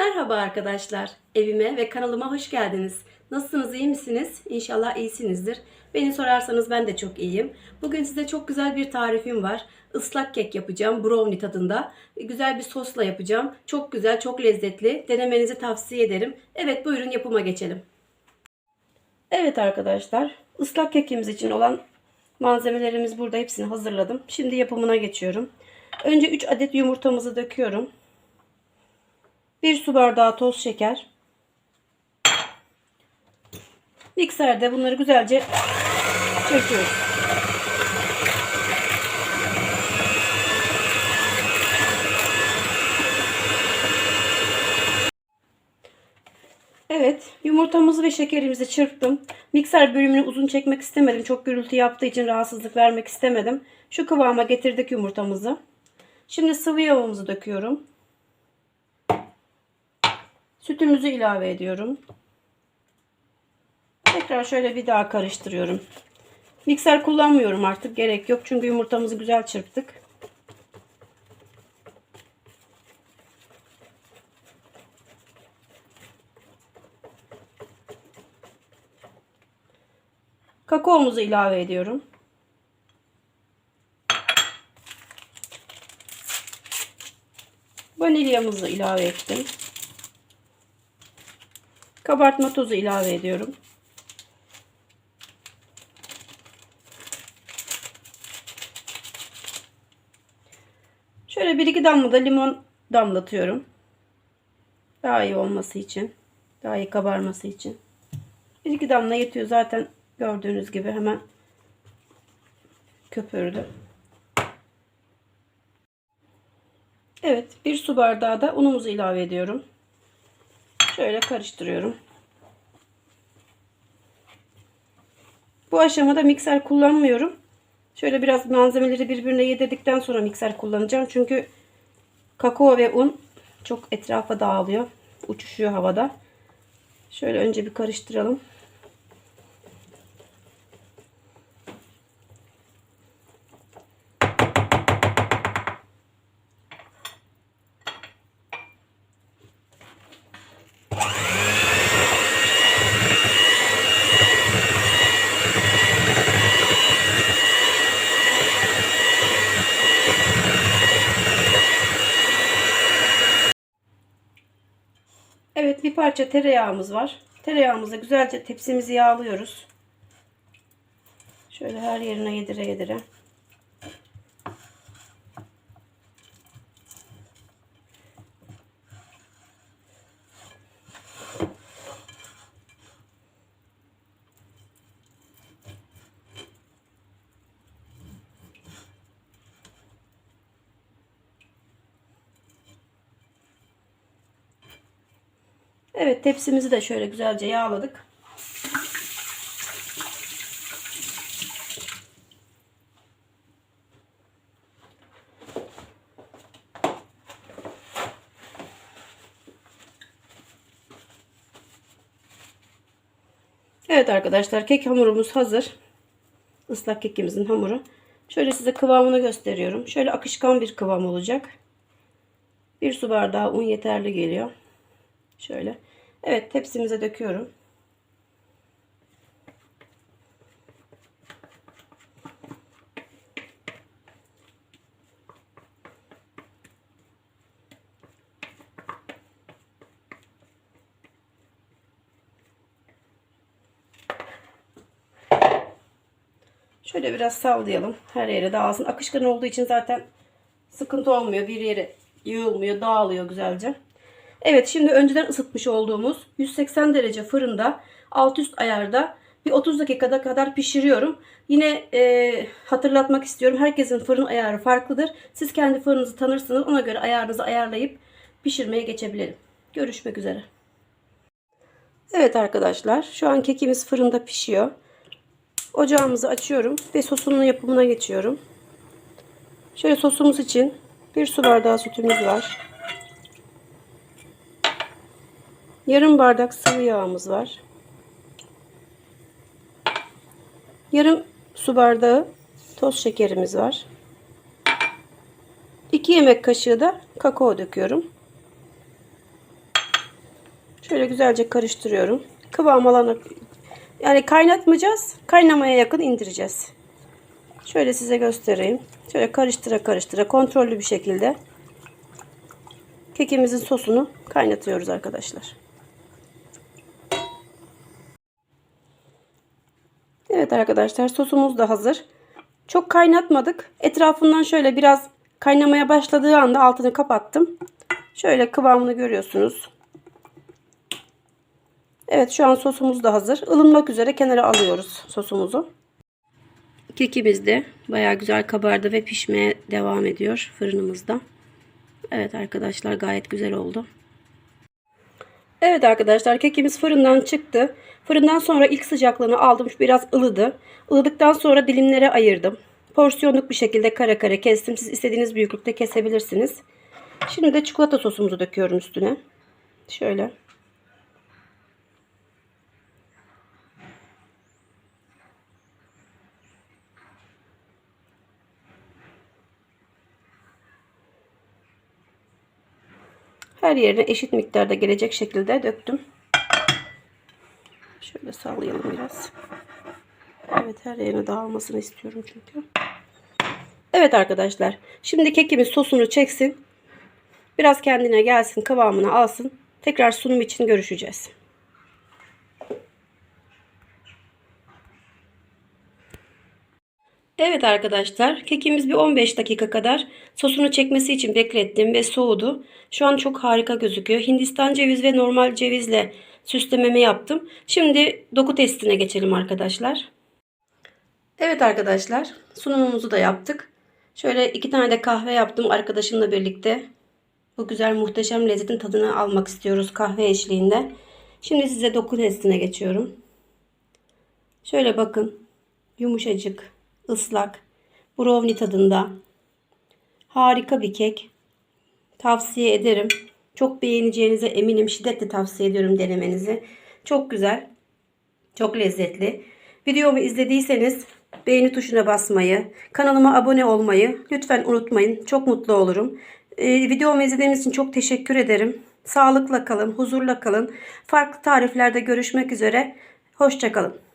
Merhaba arkadaşlar. Evime ve kanalıma hoş geldiniz. Nasılsınız, iyi misiniz? İnşallah iyisinizdir. Beni sorarsanız ben de çok iyiyim. Bugün size çok güzel bir tarifim var. Islak kek yapacağım brownie tadında. Güzel bir sosla yapacağım. Çok güzel, çok lezzetli. Denemenizi tavsiye ederim. Evet buyurun yapıma geçelim. Evet arkadaşlar, ıslak kekimiz için olan malzemelerimiz burada. Hepsini hazırladım. Şimdi yapımına geçiyorum. Önce 3 adet yumurtamızı döküyorum. 1 su bardağı toz şeker. Mikserde bunları güzelce çırpıyoruz. Evet, yumurtamızı ve şekerimizi çırptım. Mikser bölümünü uzun çekmek istemedim. Çok gürültü yaptığı için rahatsızlık vermek istemedim. Şu kıvama getirdik yumurtamızı. Şimdi sıvı yağımızı döküyorum. Sütümüzü ilave ediyorum. Tekrar şöyle bir daha karıştırıyorum. Mikser kullanmıyorum artık. Gerek yok. Çünkü yumurtamızı güzel çırptık. Kakaomuzu ilave ediyorum. Vanilyamızı ilave ettim. Kabartma tozu ilave ediyorum. Şöyle bir iki damla da limon damlatıyorum. Daha iyi olması için. Daha iyi kabarması için. Bir iki damla yetiyor zaten gördüğünüz gibi hemen köpürdü. Evet bir su bardağı da unumuzu ilave ediyorum. Şöyle karıştırıyorum. Bu aşamada mikser kullanmıyorum. Şöyle biraz malzemeleri birbirine yedirdikten sonra mikser kullanacağım. Çünkü kakao ve un çok etrafa dağılıyor. Uçuşuyor havada. Şöyle önce bir karıştıralım. Evet bir parça tereyağımız var. Tereyağımızı güzelce tepsimizi yağlıyoruz. Şöyle her yerine yedire yedire. Evet tepsimizi de şöyle güzelce yağladık. Evet arkadaşlar kek hamurumuz hazır. Islak kekimizin hamuru. Şöyle size kıvamını gösteriyorum. Şöyle akışkan bir kıvam olacak. Bir su bardağı un yeterli geliyor. Şöyle. Evet tepsimize döküyorum. Şöyle biraz sallayalım. Her yere dağılsın. Akışkan olduğu için zaten sıkıntı olmuyor. Bir yere yığılmıyor, dağılıyor güzelce. Evet şimdi önceden ısıtmış olduğumuz 180 derece fırında alt üst ayarda bir 30 dakikada kadar pişiriyorum. Yine e, hatırlatmak istiyorum. Herkesin fırın ayarı farklıdır. Siz kendi fırınınızı tanırsınız. Ona göre ayarınızı ayarlayıp pişirmeye geçebilirim. Görüşmek üzere. Evet arkadaşlar şu an kekimiz fırında pişiyor. Ocağımızı açıyorum ve sosunun yapımına geçiyorum. Şöyle sosumuz için bir su bardağı sütümüz var. Yarım bardak sıvı yağımız var. Yarım su bardağı toz şekerimiz var. 2 yemek kaşığı da kakao döküyorum. Şöyle güzelce karıştırıyorum. Kıvam alana yani kaynatmayacağız. Kaynamaya yakın indireceğiz. Şöyle size göstereyim. Şöyle karıştıra karıştıra kontrollü bir şekilde kekimizin sosunu kaynatıyoruz arkadaşlar. Evet arkadaşlar sosumuz da hazır. Çok kaynatmadık. Etrafından şöyle biraz kaynamaya başladığı anda altını kapattım. Şöyle kıvamını görüyorsunuz. Evet şu an sosumuz da hazır. Ilınmak üzere kenara alıyoruz sosumuzu. Kekimiz de bayağı güzel kabardı ve pişmeye devam ediyor fırınımızda. Evet arkadaşlar gayet güzel oldu. Evet arkadaşlar kekimiz fırından çıktı. Fırından sonra ilk sıcaklığını aldım. Biraz ılıdı. Ilıdıktan sonra dilimlere ayırdım. Porsiyonluk bir şekilde kare kare kestim. Siz istediğiniz büyüklükte kesebilirsiniz. Şimdi de çikolata sosumuzu döküyorum üstüne. Şöyle. Her yerine eşit miktarda gelecek şekilde döktüm. Şöyle sallayalım biraz. Evet her yerine dağılmasını istiyorum çünkü. Evet arkadaşlar. Şimdi kekimiz sosunu çeksin. Biraz kendine gelsin kıvamını alsın. Tekrar sunum için görüşeceğiz. Evet arkadaşlar kekimiz bir 15 dakika kadar sosunu çekmesi için beklettim ve soğudu. Şu an çok harika gözüküyor. Hindistan ceviz ve normal cevizle süslememi yaptım. Şimdi doku testine geçelim arkadaşlar. Evet arkadaşlar sunumumuzu da yaptık. Şöyle iki tane de kahve yaptım arkadaşımla birlikte. Bu güzel muhteşem lezzetin tadını almak istiyoruz kahve eşliğinde. Şimdi size doku testine geçiyorum. Şöyle bakın yumuşacık ıslak, brownie tadında. Harika bir kek. Tavsiye ederim. Çok beğeneceğinize eminim. Şiddetle tavsiye ediyorum denemenizi. Çok güzel. Çok lezzetli. Videomu izlediyseniz beğeni tuşuna basmayı, kanalıma abone olmayı lütfen unutmayın. Çok mutlu olurum. Ee, videomu izlediğiniz için çok teşekkür ederim. Sağlıkla kalın, huzurla kalın. Farklı tariflerde görüşmek üzere. Hoşçakalın.